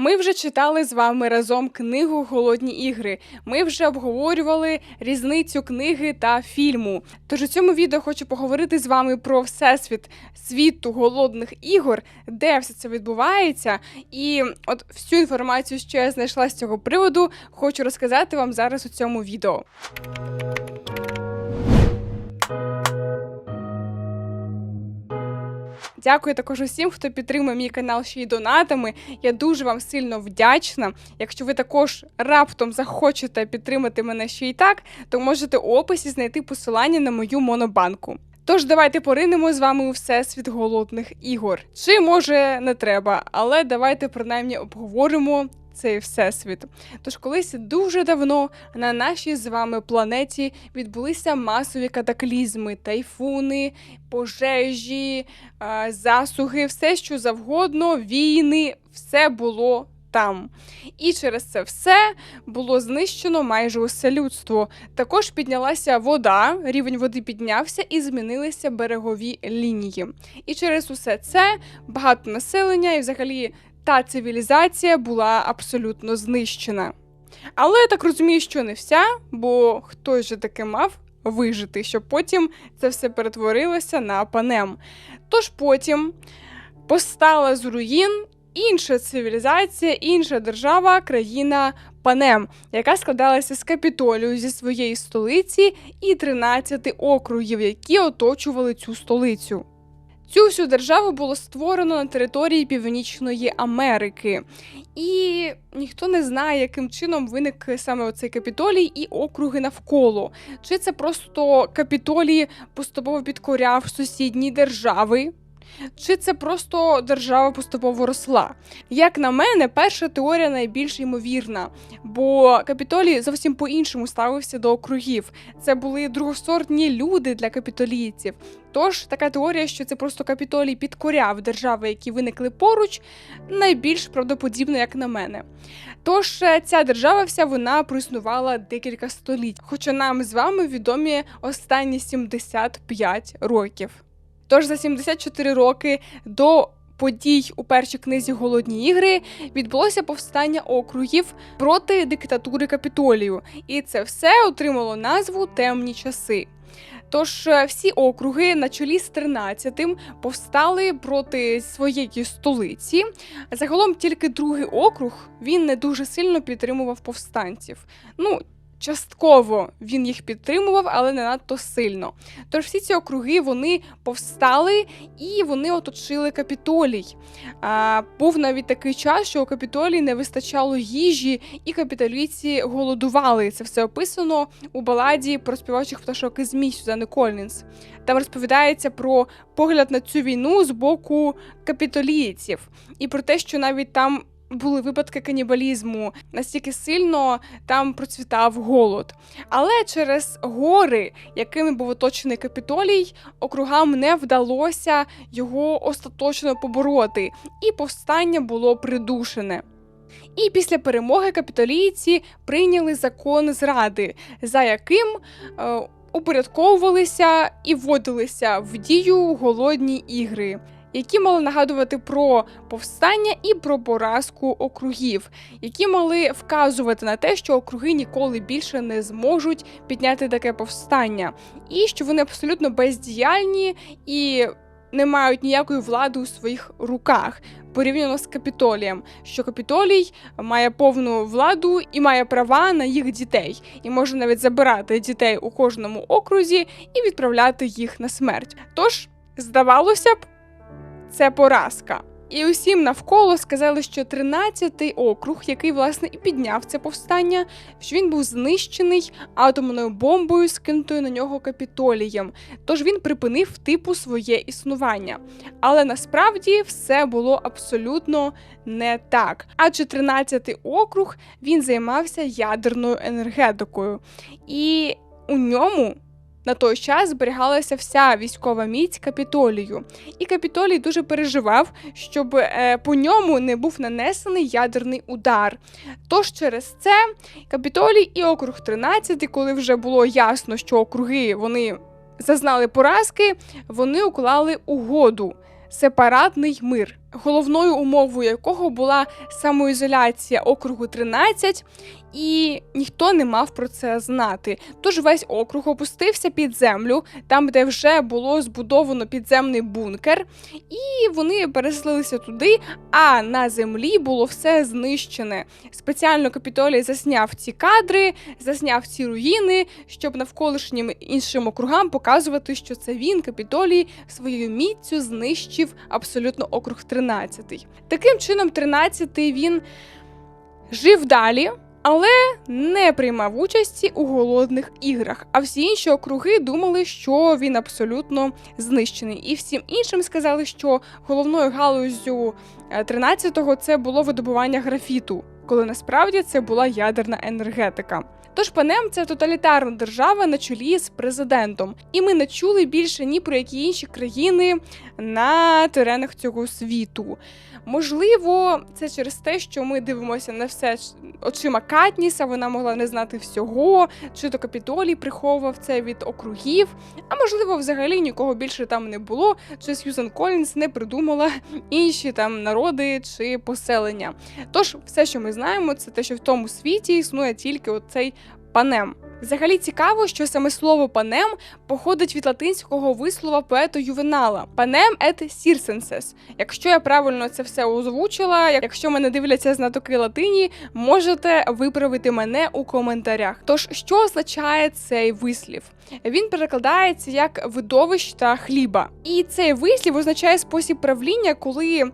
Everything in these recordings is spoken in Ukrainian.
Ми вже читали з вами разом книгу Голодні ігри. Ми вже обговорювали різницю книги та фільму. Тож у цьому відео хочу поговорити з вами про всесвіт світу голодних ігор, де все це відбувається. І от всю інформацію, що я знайшла з цього приводу, хочу розказати вам зараз у цьому відео. Дякую також усім, хто підтримує мій канал ще й донатами. Я дуже вам сильно вдячна. Якщо ви також раптом захочете підтримати мене ще й так, то можете у описі знайти посилання на мою монобанку. Тож давайте поринемо з вами у всесвіт голодних ігор. Чи може не треба, але давайте принаймні обговоримо цей всесвіт. Тож колись дуже давно на нашій з вами планеті відбулися масові катаклізми, тайфуни, пожежі, засуги, все що завгодно, війни, все було. Там і через це все було знищено майже усе людство. Також піднялася вода, рівень води піднявся і змінилися берегові лінії. І через усе це багато населення і взагалі та цивілізація була абсолютно знищена. Але я так розумію, що не вся, бо хтось же таки мав вижити, щоб потім це все перетворилося на панем. Тож потім постала з руїн інша цивілізація, інша держава, країна Панем, яка складалася з капітолію зі своєї столиці і 13 округів, які оточували цю столицю. Цю всю державу було створено на території Північної Америки, і ніхто не знає, яким чином виник саме оцей капітолій і округи навколо. Чи це просто капітолій поступово підкоряв сусідні держави? Чи це просто держава поступово росла? Як на мене, перша теорія найбільш ймовірна, бо капітолій зовсім по-іншому ставився до округів. Це були другосортні люди для капітолійців. Тож така теорія, що це просто капітолій підкоряв держави, які виникли поруч, найбільш правдоподібна, як на мене. Тож е, ця держава вся вона проіснувала декілька століть, хоча нам з вами відомі останні 75 років. Тож за 74 роки до подій у першій книзі Голодні ігри відбулося повстання округів проти диктатури капітолію, і це все отримало назву Темні часи. Тож е, всі округи на чолі з 13-тим повстали проти своєї столиці. Загалом тільки другий округ він не дуже сильно підтримував повстанців. Ну, Частково він їх підтримував, але не надто сильно. Тож всі ці округи вони повстали і вони оточили капітолій. А, Був навіть такий час, що у капітолії не вистачало їжі, і капітолійці голодували. Це все описано у баладі про співачих пташок із змій Сюзани Колінс. Там розповідається про погляд на цю війну з боку капітолійців і про те, що навіть там були випадки канібалізму, настільки сильно там процвітав голод. Але через гори, якими був оточений капітолій, округам не вдалося його остаточно побороти, і повстання було придушене. І після перемоги капітолійці прийняли закон зради, за яким е, упорядковувалися і вводилися в дію голодні ігри які мали нагадувати про повстання і про поразку округів, які мали вказувати на те, що округи ніколи більше не зможуть підняти таке повстання, і що вони абсолютно бездіяльні і не мають ніякої влади у своїх руках. Порівняно з капітолієм, що капітолій має повну владу і має права на їх дітей, і може навіть забирати дітей у кожному окрузі і відправляти їх на смерть. Тож здавалося б це поразка. І усім навколо сказали, що 13-й округ, який власне і підняв це повстання, що він був знищений атомною бомбою, скинутою на нього капітолієм. Тож він припинив типу своє існування. Але насправді все було абсолютно не так. Адже 13-й округ він займався ядерною енергетикою, і у ньому. На той час зберігалася вся військова міць капітолію, і капітолій дуже переживав, щоб е, по ньому не був нанесений ядерний удар. Тож через це капітолій і округ 13, коли вже було ясно, що округи вони зазнали поразки, вони уклали угоду сепаратний мир. головною умовою якого була самоізоляція округу 13, і ніхто не мав про це знати. Тож весь округ опустився під землю, там, де вже було збудовано підземний бункер, і вони переселилися туди. А на землі було все знищене. Спеціально капітолій засняв ці кадри, засняв ці руїни, щоб навколишнім іншим округам показувати, що це він, капітолій, своєю міцю знищив абсолютно округ 13. Таким чином, 13-й він жив далі але не приймав участі у голодних іграх. А всі інші округи думали, що він абсолютно знищений. І всім іншим сказали, що головною галузю 13-го е, це було видобування графіту, коли насправді це була ядерна енергетика. Тож панем це тоталітарна держава на чолі з президентом, і ми не чули більше ні про які інші країни на теренах цього світу. Можливо, це через те, що ми дивимося на все очима Катніса, вона могла не знати всього, чи то капітолій приховував це від округів. А можливо, взагалі нікого більше там не було, чи Сьюзен Колінс не придумала інші там народи чи поселення. Тож, все, що ми знаємо, це те, що в тому світі існує тільки оцей панем. Взагалі цікаво, що саме слово панем походить від латинського вислова поета Ювенала панем ет сірсенсес. Якщо я правильно це все озвучила, якщо мене дивляться знатоки латині, можете виправити мене у коментарях. Тож, що означає цей вислів? Він перекладається як видовищ та хліба. І цей вислів означає спосіб правління, коли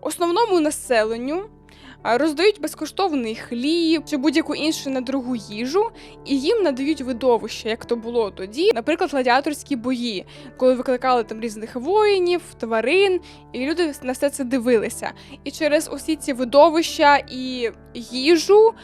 основному населенню роздають безкоштовний хліб чи будь-яку іншу на другу їжу, і їм надають видовище, як то було тоді, наприклад, гладіаторські бої, коли викликали там різних воїнів, тварин, і люди на все це дивилися. І через усі ці видовища і їжу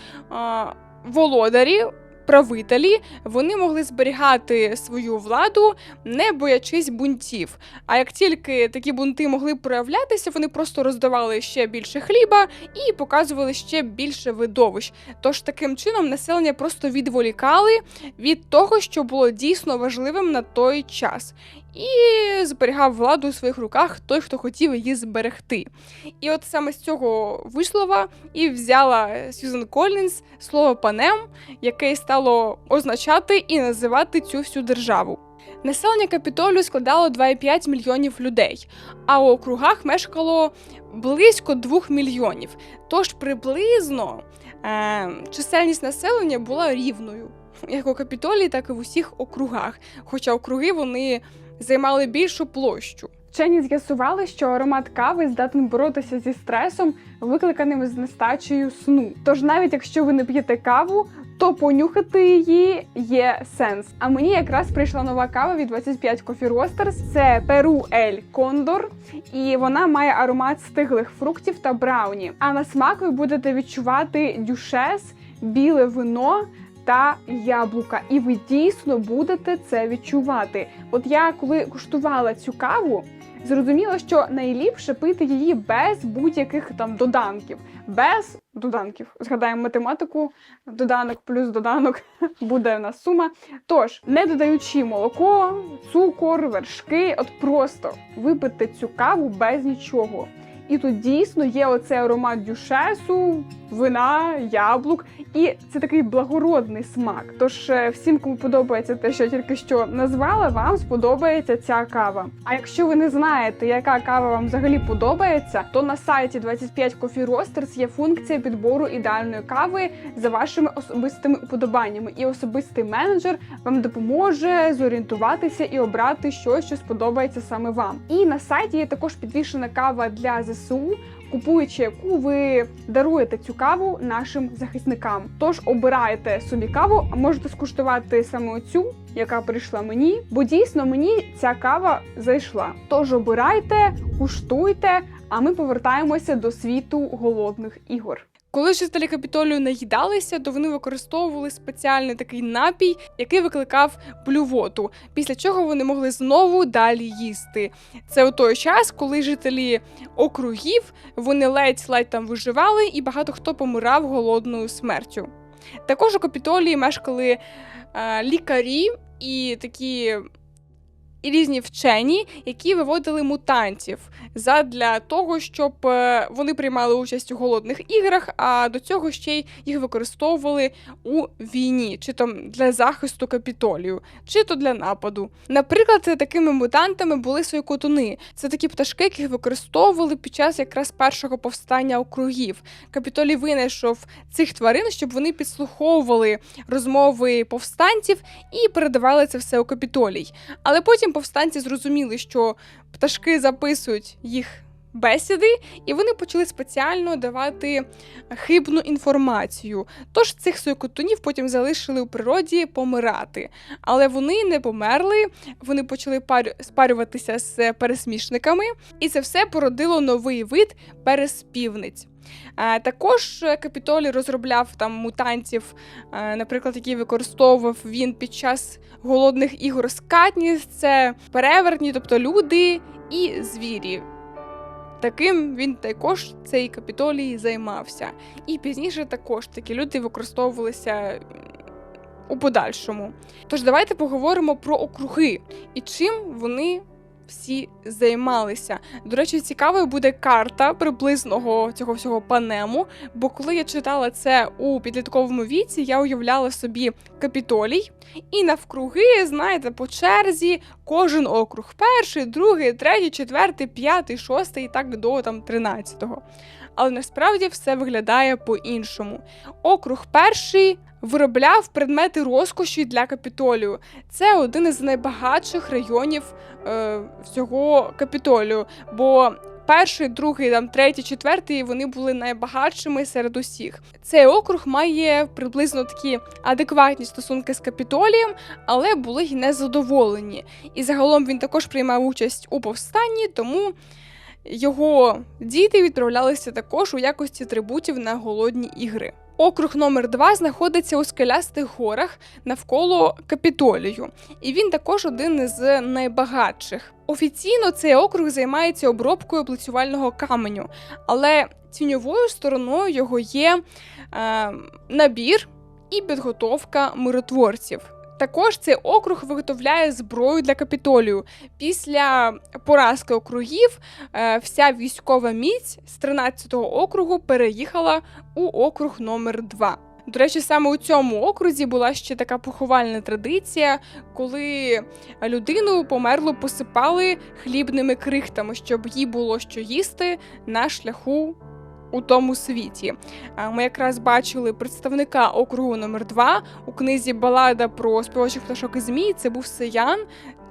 володарі правителі вони могли зберігати свою владу, не боячись бунтів. А як тільки такі бунти могли проявлятися, вони просто роздавали ще більше хліба і показували ще більше видовищ. Тож таким чином населення просто відволікали від того, що було дійсно важливим на той час і зберігав владу у своїх руках той, хто хотів її зберегти. І от саме з цього вислова і взяла Сьюзен Колінс слово панем, яке стало означати і називати цю всю державу. Населення капітолію складало 2,5 мільйонів людей, а у округах мешкало близько 2 мільйонів. Тож приблизно е, чисельність населення була рівною, як у капітолії, так і в усіх округах. Хоча округи вони займали більшу площу. Вчені з'ясували, що аромат кави здатний боротися зі стресом, викликаним з нестачею сну. Тож, навіть якщо ви не п'єте каву, то понюхати її є сенс. А мені якраз прийшла нова кава від 25 Coffee Roasters. Це Перу Ель Кондор, і вона має аромат стиглих фруктів та брауні. А на смак ви будете відчувати дюшес, біле вино та яблука, і ви дійсно будете це відчувати. От я коли куштувала цю каву, зрозуміла, що найліпше пити її без будь-яких там доданків, без доданків. Згадаємо математику, доданок плюс доданок буде в нас сума. Тож, не додаючи молоко, цукор, вершки, от просто випити цю каву без нічого. І тут дійсно є оцей аромат дюшесу, вина, яблук, і це такий благородний смак. Тож е, всім, кому подобається те, що я тільки що назвала, вам сподобається ця кава. А якщо ви не знаєте, яка кава вам взагалі подобається, то на сайті 25 Coffee Roasters є функція підбору ідеальної кави за вашими особистими уподобаннями. І особистий менеджер вам допоможе зорієнтуватися і обрати щось, що сподобається саме вам. І на сайті є також підвішена кава для ЗСУ купуючи яку ви даруєте цю каву нашим захисникам. Тож обирайте собі каву, а можете скуштувати саме цю, яка прийшла мені, бо дійсно мені ця кава зайшла. Тож обирайте, куштуйте, а ми повертаємося до світу голодних ігор. Коли жителі капітолію наїдалися, то вони використовували спеціальний такий напій, який викликав блювоту, після чого вони могли знову далі їсти. Це у той час, коли жителі округів вони ледь-ледь там виживали, і багато хто помирав голодною смертю. Також у капітолії мешкали е, лікарі і такі і різні вчені, які виводили мутантів задля того, щоб е, вони приймали участь у голодних іграх, а до цього ще й їх використовували у війні, чи то для захисту капітолію, чи то для нападу. Наприклад, такими мутантами були сойкотуни. Це такі пташки, яких використовували під час якраз першого повстання округів. Капітолій винайшов цих тварин, щоб вони підслуховували розмови повстанців і передавали це все у капітолій. Але потім повстанці зрозуміли, що пташки записують їх бесіди, і вони почали спеціально давати хибну інформацію. Тож цих сойкотунів потім залишили у природі помирати. Але вони не померли, вони почали парю- спарюватися з пересмішниками, і це все породило новий вид переспівниць. Е, Також Капітолій розробляв там мутантів, е, наприклад, які використовував він під час голодних ігор з Катніс, це перевертні, тобто люди і звірі. Таким він також цей капітолій займався. І пізніше також такі люди використовувалися у подальшому. Тож давайте поговоримо про округи і чим вони всі займалися. До речі, цікавою буде карта приблизного цього всього панему. Бо коли я читала це у підлітковому віці, я уявляла собі капітолій, і навкруги, знаєте, по черзі кожен округ: перший, другий, третій, четвертий, п'ятий, шостий і так до там тринадцятого. Але насправді все виглядає по-іншому. Округ перший виробляв предмети розкоші для капітолію. Це один із найбагатших районів е, всього капітолію. Бо перший, другий, там третій, четвертий вони були найбагатшими серед усіх. Цей округ має приблизно такі адекватні стосунки з капітолієм, але були й незадоволені. І загалом він також приймав участь у повстанні, тому. Його діти відправлялися також у якості трибутів на голодні ігри. Округ номер 2 знаходиться у скелястих горах навколо Капітолію, і він також один із найбагатших. Офіційно цей округ займається обробкою облицювального каменю, але тіньовою стороною його є е, набір і підготовка миротворців. Також цей округ виготовляє зброю для капітолію. Після поразки округів е, вся військова міць з 13-го округу переїхала у округ номер 2 До речі, саме у цьому окрузі була ще така поховальна традиція, коли людину померлу посипали хлібними крихтами, щоб їй було що їсти на шляху. У тому світі ми якраз бачили представника округу номер 2 у книзі Балада про співачих пташок і змій. Це був Сиян,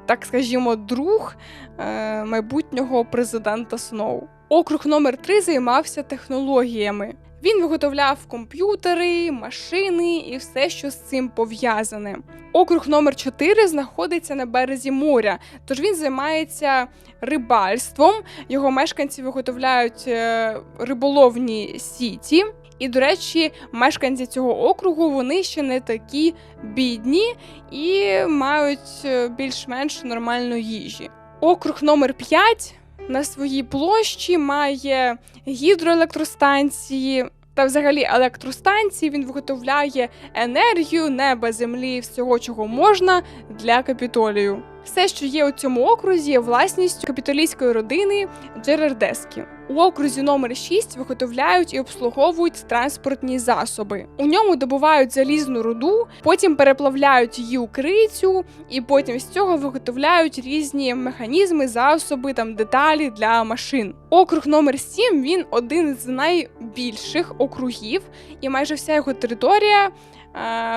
так скажімо, друг е, майбутнього президента Сноу. Округ номер 3 займався технологіями. Він виготовляв комп'ютери, машини і все, що з цим пов'язане. Округ номер 4 знаходиться на березі моря, тож він займається рибальством. Його мешканці виготовляють е, риболовні сіті. І, до речі, мешканці цього округу вони ще не такі бідні і мають е, більш-менш нормальну їжі. Округ номер 5 на своїй площі має гідроелектростанції та взагалі електростанції. Він виготовляє енергію неба, землі, всього, чого можна для капітолію. Все, що є у цьому окрузі, є власністю капітолійської родини Джерардески. У окрузі номер 6 виготовляють і обслуговують транспортні засоби. У ньому добувають залізну руду, потім переплавляють її у крицю, і потім з цього виготовляють різні механізми, засоби, там деталі для машин. Округ номер 7 він один з найбільших округів, і майже вся його територія е,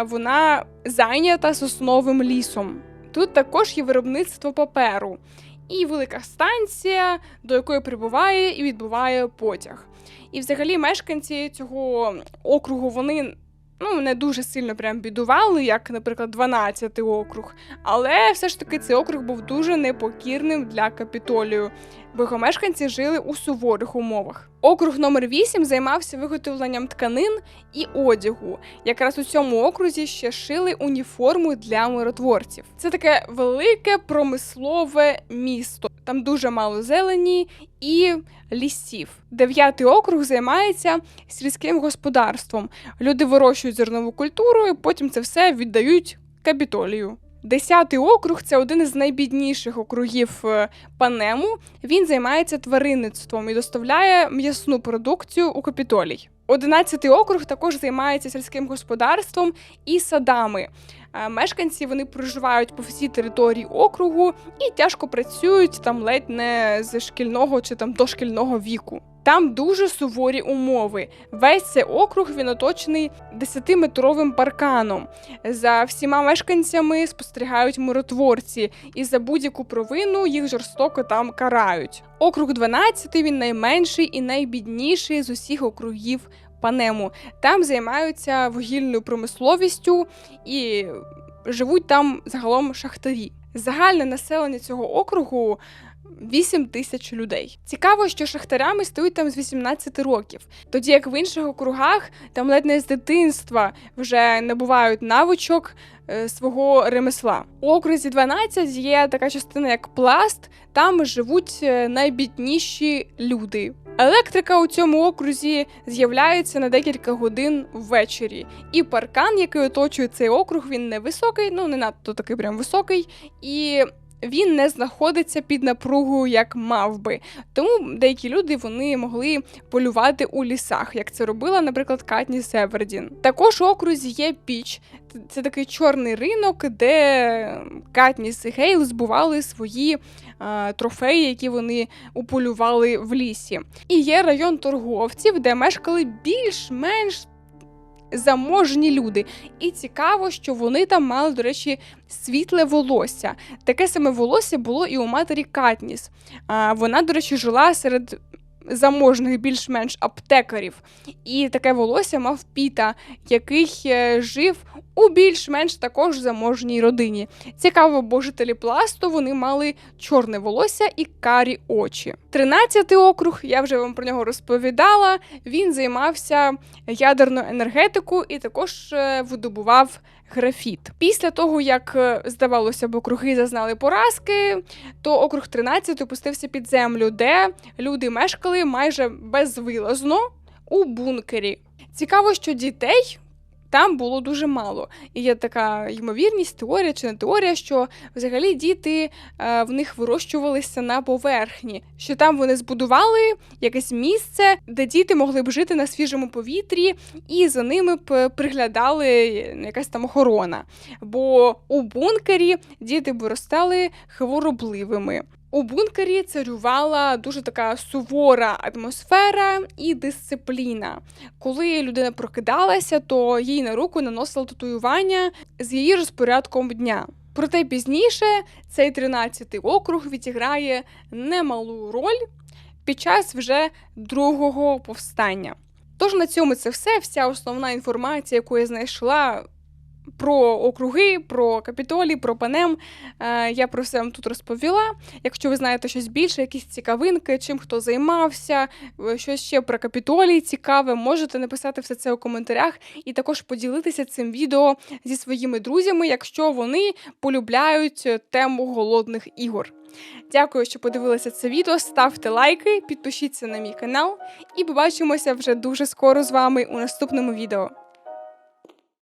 вона зайнята сосновим лісом. Тут також є виробництво паперу і велика станція, до якої прибуває і відбуває потяг. І взагалі мешканці цього округу вони ну, не дуже сильно прям бідували, як, наприклад, 12-й округ. Але все ж таки цей округ був дуже непокірним для капітолію, бо його мешканці жили у суворих умовах. Округ номер 8 займався виготовленням тканин і одягу. Якраз у цьому окрузі ще шили уніформу для миротворців. Це таке велике промислове місто. Там дуже мало зелені і лісів. Дев'ятий округ займається сільським господарством. Люди вирощують зернову культуру і потім це все віддають капітолію Десятий округ це один із найбідніших округів е, Панему. Він займається тваринництвом і доставляє м'ясну продукцію у Капітолій. Одинадцятий округ також займається сільським господарством і садами. Е, Мешканці вони проживають по всій території округу і тяжко працюють там ледь не з шкільного чи там дошкільного віку. Там дуже суворі умови. Весь цей округ він оточений 10-метровим парканом. За всіма мешканцями спостерігають миротворці, і за будь-яку провину їх жорстоко там карають. Округ 12 він найменший і найбідніший з усіх округів Панему. Там займаються вугільною промисловістю і живуть там загалом шахтарі. Загальне населення цього округу 8 тисяч людей. Цікаво, що шахтарями стають там з 18 років, тоді як в інших округах там ледь не з дитинства вже набувають навичок свого ремесла. У окрузі 12 є така частина, як пласт. Там живуть е, найбідніші люди. Електрика у цьому окрузі з'являється на декілька годин ввечері. І паркан, який оточує цей округ, він невисокий, ну не надто такий прям високий, і він не знаходиться під напругою, як мав би. Тому деякі люди вони могли полювати у лісах, як це робила, наприклад, Катні Севердін. Також у окрузі є піч. Це такий чорний ринок, де Катніс і Гейл збували свої е, трофеї, які вони уполювали в лісі. І є район торговців, де мешкали більш-менш заможні люди. І цікаво, що вони там мали, до речі, світле волосся. Таке саме волосся було і у матері Катніс. Вона, до речі, жила серед заможних більш-менш аптекарів. І таке волосся мав Піта, який е, жив у більш-менш також заможній родині. Цікаво, бо жителі пласту вони мали чорне волосся і карі очі. Тринадцятий округ, я вже вам про нього розповідала. Він займався ядерною енергетикою і також е, видобував графіт. Після того, як е, здавалося б, округи зазнали поразки, то округ 13 опустився під землю, де люди мешкали майже безвилазно у бункері. Цікаво, що дітей. Там було дуже мало. І є така ймовірність, теорія чи не теорія, що взагалі діти е, в них вирощувалися на поверхні, що там вони збудували якесь місце, де діти могли б жити на свіжому повітрі, і за ними б приглядали якась там охорона. Бо у бункері діти б виростали хворобливими. У бункері царювала дуже така сувора атмосфера і дисципліна. Коли людина прокидалася, то їй на руку наносили татуювання з її розпорядком дня. Проте пізніше цей 13-й округ відіграє немалу роль під час вже другого повстання. Тож на цьому це все. Вся основна інформація, яку я знайшла про округи, про капітолій, про панем. Е, я про все вам тут розповіла. Якщо ви знаєте щось більше, якісь цікавинки, чим хто займався, е, щось ще про капітолій цікаве, можете написати все це у коментарях і також поділитися цим відео зі своїми друзями, якщо вони полюбляють тему голодних ігор. Дякую, що подивилися це відео. Ставте лайки, підпишіться на мій канал, і побачимося вже дуже скоро з вами у наступному відео.